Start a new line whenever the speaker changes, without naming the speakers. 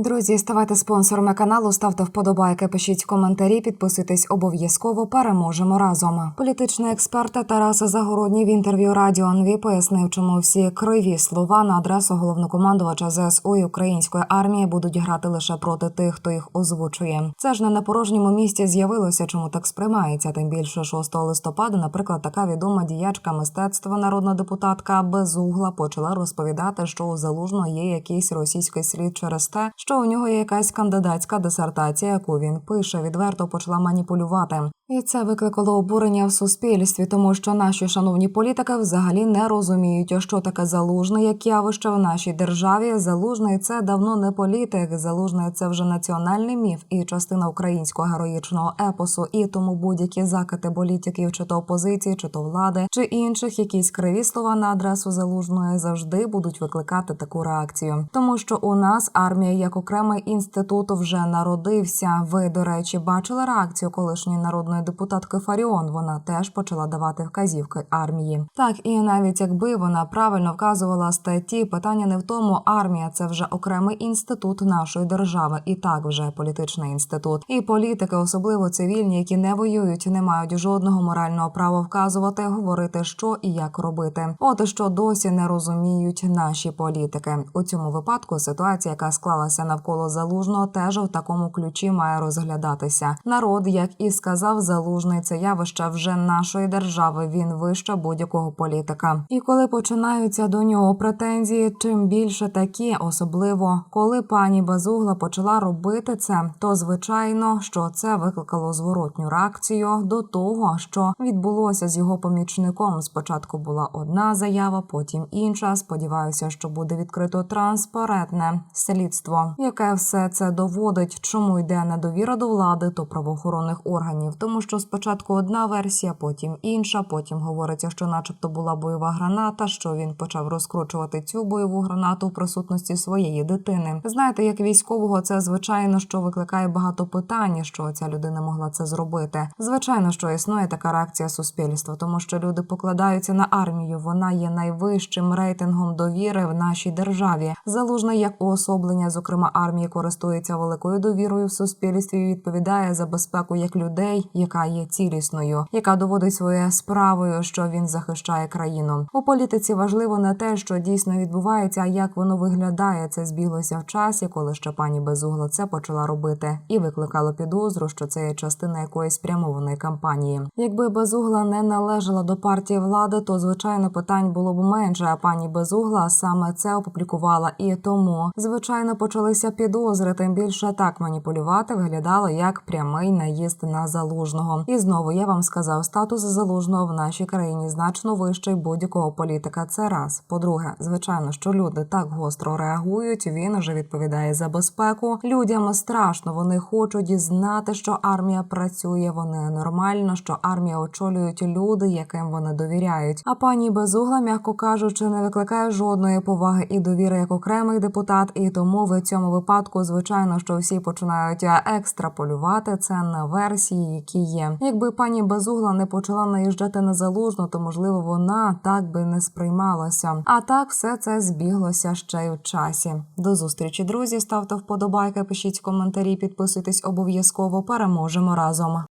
Друзі, ставайте спонсорами каналу, ставте вподобайки, пишіть коментарі, підписуйтесь обов'язково. Переможемо разом. Політичний експерт Тарас Загородній в інтерв'ю Радіо НВ пояснив, чому всі криві слова на адресу головнокомандувача ЗСУ і української армії будуть грати лише проти тих, хто їх озвучує. Це ж не на порожньому місці з'явилося, чому так сприймається. Тим більше 6 листопада, наприклад, така відома діячка мистецтва, народна депутатка Безугла почала розповідати, що у залужного є якийсь російський слід через те, що у нього є якась кандидатська дисертація, яку він пише, відверто почала маніпулювати. І це викликало обурення в суспільстві, тому що наші шановні політики взагалі не розуміють, що таке залужний як явище в нашій державі. Залужний це давно не політик. Залужний це вже національний міф і частина українського героїчного епосу. І тому будь-які закити політиків, чи то опозиції, чи то влади, чи інших якісь криві слова на адресу залужної завжди будуть викликати таку реакцію, тому що у нас армія як окремий інститут вже народився. Ви, до речі, бачили реакцію колишньої народної депутатки Фаріон. Вона теж почала давати вказівки армії. Так і навіть якби вона правильно вказувала статті, питання не в тому, армія це вже окремий інститут нашої держави, і так вже політичний інститут. І політики, особливо цивільні, які не воюють, не мають жодного морального права вказувати, говорити, що і як робити. От що досі не розуміють наші політики. У цьому випадку ситуація, яка склалася навколо залужного, теж в такому ключі має розглядатися. Народ, як і сказав, залужний це явище вже нашої держави. Він вище будь-якого політика. І коли починаються до нього претензії, чим більше такі, особливо коли пані Безугла почала робити це, то звичайно, що це викликало зворотню реакцію до того, що відбулося з його помічником. Спочатку була одна заява, потім інша. Сподіваюся, що буде відкрито транспарентне слідство, яке все це доводить, чому йде недовіра до влади то правоохоронних органів, тому що спочатку одна версія, потім інша. Потім говориться, що, начебто, була бойова граната, що він почав розкручувати цю бойову гранату в присутності своєї дитини. Знаєте, як військового, це звичайно, що викликає багато питань, що ця людина могла це зробити. Звичайно, що існує така реакція суспільства, тому що люди покладаються на армію. Вона є найвищим рейтингом довіри в нашій державі. Залужний як уособлення, зокрема армії, користується великою довірою в суспільстві. і Відповідає за безпеку як людей, яка є цілісною, яка доводить своєю справою, що він захищає країну. У політиці важливо не те, що дійсно відбувається, а як воно виглядає. Це збіглося в часі, коли ще пані Безугла це почала робити, і викликало підозру, що це є частина якоїсь спрямованої кампанії. Якби Безугла не належала до партії влади, то звичайно питань було б менше. А пані Безугла саме це опублікувала, і тому звичайно почалися підозри. Тим більше так маніпулювати виглядало як прямий наїзд на залужного. І знову я вам сказав, статус залужного в нашій країні значно вищий будь-якого політика. Це раз. По-друге, звичайно, що люди так гостро реагують. Він уже відповідає за безпеку. Людям страшно. Вони хочуть знати, що армія працює. Вони нормально, що армія очолюють люди, яким вони довіряють. А пані Безугла, м'яко кажучи, не викликає жодної поваги і довіри як окремий депутат. І тому в цьому випадку, звичайно, що всі починають екстраполювати це на версії, які є. Якби пані Безугла не почала наїжджати на залужну, то можливо вона так би не сприймалася. А так все це збіглося ще й у часі. До зустрічі, друзі. Ставте вподобайки, пишіть коментарі, підписуйтесь обов'язково. Переможемо разом.